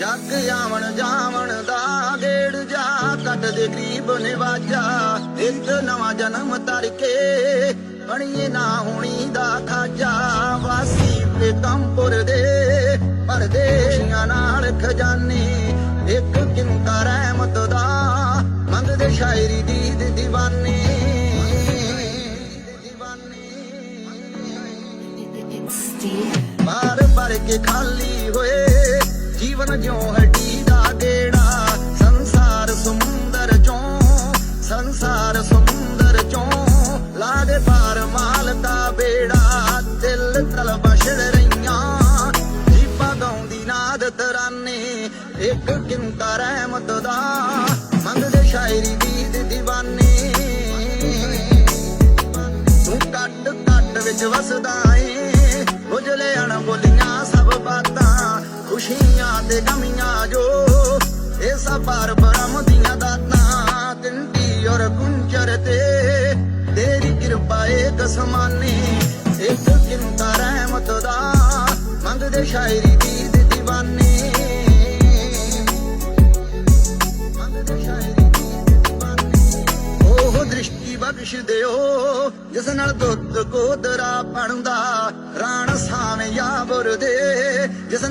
ਜੱਗ ਆਵਣ ਜਾਵਣ ਦਾ ਗੇੜ ਜਾ ਕੱਟ ਦੇ ਗਰੀਬ ਨਿਵਾਜਾ। ਇੱਕ ਨਵਾਂ ਜਨਮ ਤਰਕੇ ਬਣੀਏ ਨਾ ਹੋਣੀ ਦਾ ਖਾਜਾ। ਵਾਸੀ ਤੇ ਕੰਪੁਰ ਦੇ ਪਰਦੇਸ਼ੀਆਂ ਨਾਲ ਖਜ਼ਾਨੇ ਇੱਕ ਕਿੰਤਾ ਰਹਿਮਤ ਦਾ ਮੰਗਦੇ ਸ਼ਾਇਰੀ ਦੀ ਦੀਵਾਨੇ। ਬਾਰ ਭਰ ਕੇ ਖਾਲੀ ਹੋਏ। ਜੀਵਨ ਜਿਉ ਹੱਡੀ ਦਾ ਗੇੜਾ, ਸੰਸਾਰ ਸੁੰਦਰ ਚੋਂ, ਸੰਸਾਰ ਸੁੰਦਰ ਚੋਂ, ਲਾਗੇ ਪਾਰ ਮਾਲ ਦਾ ਬੇੜਾ, ਦਿਲ ਤਲਬ ਛੜ ਰਹੀਆਂ। ਜੀਪਾ ਗਾਉਂਦੀ ਨਾਦ ਤਰਾਨੇ ਇੱਕ ਕਿੰਤਾ ਰਹਿਮਤ ਦਾ। ਮੰਗਦੇ ਸ਼ਾਇਰੀ ਦੀ ਦੀ ਤੂੰ ਕੱਟ ਕੱਟ ਵਿੱਚ ਵਸਦਾ ਏ। ਖੁਸ਼ੀਆਂ ਤੇ ਗਮੀਆਂ ਜੋ ਇਹ ਸਭ ਪਰ ਦੀਆਂ ਦਾਤਾਂ ਤਿੰਦੀ ਔਰ ਗੁੰਚਰ ਤੇ ਤੇਰੀ ਕਿਰਪਾ ਏਕ ਸਮਾਨੇ, ਇੱਕ ਕਿੰਤਾ ਰਹਿਮਤ ਦਾ ਮੰਗਦੇ ਸ਼ਾਇਰੀ ਦੀ ਦੀ ਮੰਗਦੇ ਸ਼ਾਇਰੀ ਉਹ ਦ੍ਰਿਸ਼ਟੀ ਬਖਸ਼ ਦਿਓ, ਜਿਸ ਨਾਲ ਦੁੱਧ ਕੋਦਰਾ ਬਣਦਾ, ਰਾਣ ਸਾਵੇਂ ਯਾਵਰ ਦੇ, ਜਿਸ ਨਾਲ